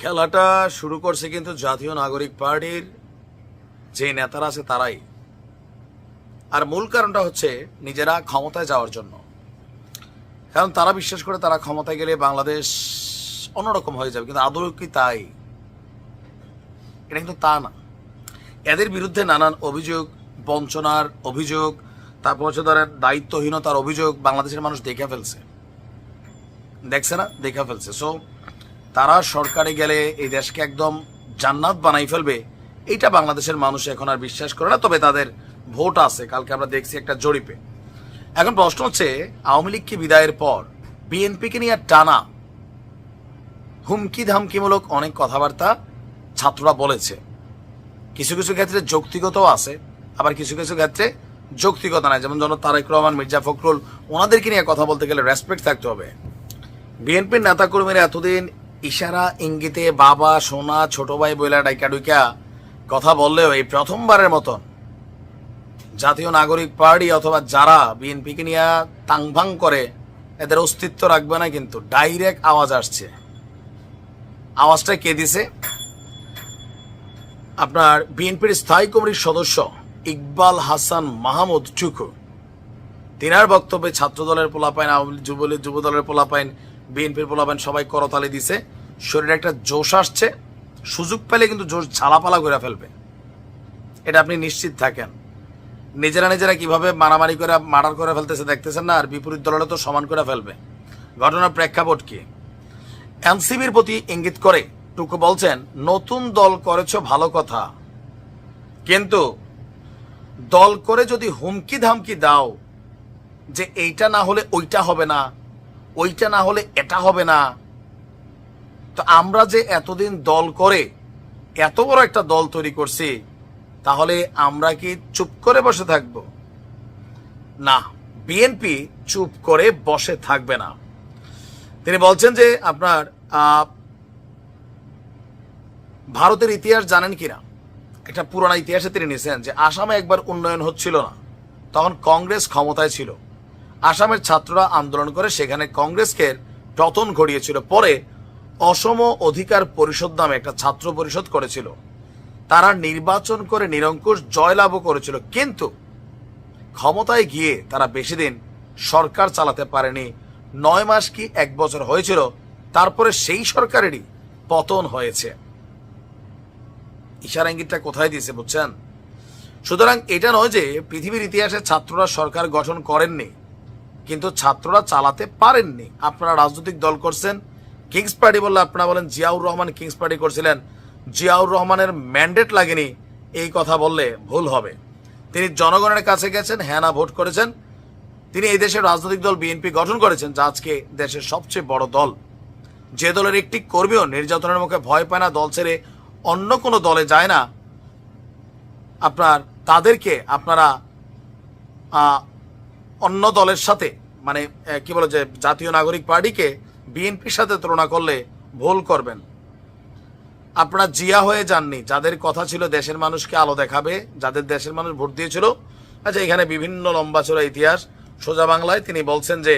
খেলাটা শুরু করছে কিন্তু জাতীয় নাগরিক পার্টির যে নেতারা আছে তারাই। আর মূল কারণটা হচ্ছে নিজেরা ক্ষমতায় যাওয়ার জন্য। কারণ তারা বিশ্বাস করে তারা ক্ষমতায় গেলে বাংলাদেশ অন্যরকম হয়ে যাবে, কিন্তু আদৌ কি তাই? এটা কিন্তু তা না। এদের বিরুদ্ধে নানান অভিযোগ, বঞ্চনার অভিযোগ, তারপর হচ্ছে ধরেন দায়িত্বহীনতার অভিযোগ বাংলাদেশের মানুষ দেখে ফেলছে। দেখছে না? দেখে ফেলছে। সো তারা সরকারে গেলে এই দেশকে একদম জান্নাত বানাই ফেলবে, এইটা বাংলাদেশের মানুষ এখন আর বিশ্বাস করে না, তবে তাদের ভোট আছে, কালকে আমরা দেখছি একটা জরিপে। এখন প্রশ্ন হচ্ছে, আওয়ামী লীগকে বিদায়ের পর বিএনপিকে নিয়ে টানা হুমকি ধামকিমূলক অনেক কথাবার্তা ছাত্ররা বলেছে? কিছু কিছু ক্ষেত্রে যৌক্তিগতও আছে, আবার কিছু কিছু ক্ষেত্রে যৌক্তিকতা নাই। যেমন জন তারেক রহমান, মির্জা ফখরুল, ওনাদেরকে নিয়ে কথা বলতে গেলে রেসপেক্ট থাকতে হবে। বিএনপির নেতাকর্মীরা এতদিন ইশারা ইঙ্গিতে বাবা সোনা ছোট ভাই বইলা ডাইকা ডুইকা কথা বললেও এই প্রথমবারের মতন জাতীয় নাগরিক পার্টি অথবা যারা বিএনপিকে নিয়ে তাংভাং করে এদের অস্তিত্ব রাখবে না কিন্তু ডাইরেক্ট আওয়াজ আসছে। আওয়াজটা কে দিছে? আপনার বিএনপির স্থায়ী কমিটির সদস্য ইকবাল হাসান মাহমুদ টুকু তিনার বক্তব্যে ছাত্র দলের পোলাপাইন আওয়ামী লীগ, যুবলীগ যুব দলের পোলাপাইন বিএনপির পোলাপাইন সবাই করতালি দিছে। শরীরে একটা জোশ আসছে। সুযোগ পেলে কিন্তু জোশ ঝালাপালা করে ফেলবে। এটা আপনি নিশ্চিত থাকেন। নিজেরা নিজেরা কীভাবে মারামারি করে, মার্ডার করে ফেলতেছে দেখতেছেন না? আর বিপরীত দলেরা তো সমান করে ফেলবে। ঘটনার প্রেক্ষাপট কি? এনসিবির প্রতি ইঙ্গিত করে টুকু বলছেন, নতুন দল করেছ ভালো কথা। কিন্তু দল করে যদি হুমকি ধামকি দাও, যে এইটা না হলে ওইটা হবে না ওইটা না হলে এটা হবে না। তো আমরা যে এতদিন দল করে, এত বড় একটা দল তৈরি করছি, তাহলে আমরা কি চুপ করে বসে থাকব? না বিএনপি চুপ করে বসে থাকবে না। তিনি বলছেন যে আপনার ভারতের ইতিহাস জানেন কিনা? একটা পুরোনো ইতিহাসে তিনি নিয়েছেন যে আসামে একবার উন্নয়ন হচ্ছিল না, তখন কংগ্রেস ক্ষমতায় ছিল। আসামের ছাত্ররা আন্দোলন করে, সেখানে কংগ্রেসকে পতন ঘটিয়েছিল। পরে অসম অধিকার পরিষদ নামে একটা ছাত্র পরিষদ করেছিল। তারা নির্বাচন করে নিরঙ্কুশ জয়লাভও করেছিল। কিন্তু ক্ষমতায় গিয়ে তারা বেশি দিন সরকার চালাতে পারেনি। নয় মাস কি এক বছর হয়েছিল, তারপরে সেই সরকারেরই পতন হয়েছে। ইশারা ইঙ্গিতটা কোথায় দিয়েছে বুঝছেন? সুতরাং এটা নয় যে পৃথিবীর ইতিহাসে ছাত্ররা সরকার গঠন করেননি। কিন্তু ছাত্ররা চালাতে পারেননি। আপনারা রাজনৈতিক দল করছেন, কিংস পার্টি বললে আপনারা বলেন জিয়াউর রহমান কিংস পার্টি করছিলেন। জিয়াউর রহমানের ম্যান্ডেট লাগেনি, এই কথা বললে ভুল হবে। তিনি জনগণের কাছে গেছেন হ্যাঁ না ভোট করেছেন। তিনি এই দেশের রাজনৈতিক দল বিএনপি গঠন করেছেন, যা আজকে দেশের সবচেয়ে বড় দল। যে দলের একটি কর্মীও নির্যাতনের মুখে ভয় পায় না, দল ছেড়ে অন্য কোনো দলে যায় না। আপনার, তাদেরকে আপনারা অন্য দলের সাথে মানে কি বলে যে, জাতীয় নাগরিক পার্টিকে বিএনপির সাথে তুলনা করলে ভুল করবেন। আপনারা জিয়া হয়ে যাননি, যাদের কথা ছিল দেশের মানুষকে আলো দেখাবে, যাদের দেশের মানুষ ভোট দিয়েছিল। আচ্ছা এখানে বিভিন্ন লম্বা চড়া ইতিহাস, সোজা বাংলায় তিনি বলছেন যে,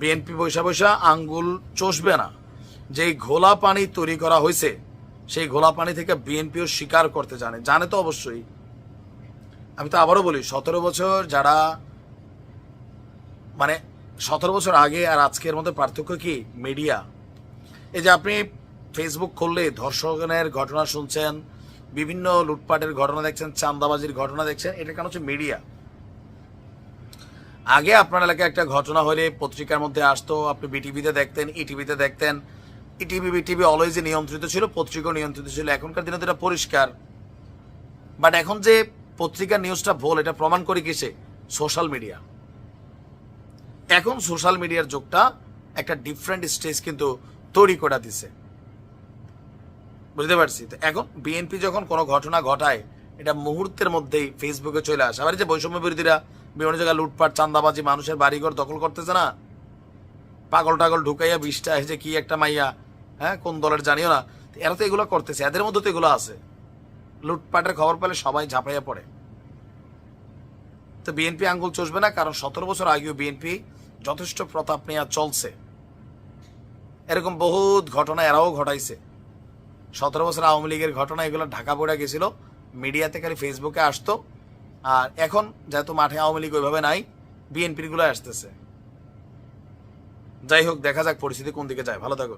বিএনপি বৈশা বৈশা আঙ্গুল চষবে না। যেই ঘোলা পানি তৈরি করা হয়েছে, সেই ঘোলা পানি থেকে বিএনপিও স্বীকার করতে জানে। জানে তো অবশ্যই। আমি তো আবারও বলি, সতেরো বছর যারা মানে সতেরো বছর আগে আর আজকের মধ্যে পার্থক্য কি? মিডিয়া এই যে আপনি ফেসবুক খুললে ধর্ষণের ঘটনা শুনছেন, বিভিন্ন লুটপাটের ঘটনা দেখছেন চান্দাবাজির ঘটনা দেখছেন এটা কেন হচ্ছে মিডিয়া আগে আপনার এলাকায় একটা ঘটনা হলে পত্রিকার মধ্যে আসতো, আপনি বিটিভিতে দেখতেন ইটিভিতে দেখতেন। ইটিভি বিটিভি অলওয়েজই নিয়ন্ত্রিত ছিল, পত্রিকাও নিয়ন্ত্রিত ছিল। এখনকার দিনে তো এটা পরিষ্কার। বাট এখন যে পত্রিকার নিউজটা ভুল এটা প্রমাণ করে কিসে? সোশ্যাল মিডিয়া এখন সোশ্যাল মিডিয়ার যুগটা একটা ডিফারেন্ট স্টেজ কিন্তু তৈরি করে দিছে। বুঝতে পারছি? তো এখন বিএনপি যখন কোনো ঘটনা ঘটায়, এটা মুহূর্তের মধ্যেই ফেসবুকে চলে আসে। আবার যে বৈষম্য বিরোধীরা বিভিন্ন জায়গায় লুটপাট চান্দাবাজি মানুষের বাড়িঘর দখল করতেছে না? পাগল টাগল ঢুকাইয়া বিষটা যে কি একটা মাইয়া হ্যাঁ কোন দলের জানিও না। এরা তো এগুলো করতেছে, এদের মধ্যে তো এগুলো আছে। লুটপাটের খবর পেলে সবাই ঝাঁপাইয়া পড়ে। তো বিএনপি আঙ্গুল চষবে না, কারণ সতেরো বছর আগেও বিএনপি যথেষ্ট প্রতাপ নেওয়া চলছে। এরকম বহুত ঘটনা এরাও ঘটাইছে। সতেরো বছর আওয়ামী লীগের ঘটনা, এগুলো ঢাকা পড়ে গেছিল, মিডিয়াতে খালি ফেসবুকে আসতো, আর এখন যেহেতু মাঠে আওয়ামী লীগ ওইভাবে নাই, বিএনপিরগুলো আসতেছে। যাই হোক, দেখা যাক পরিস্থিতি কোন দিকে যায়। ভালো থাকুন।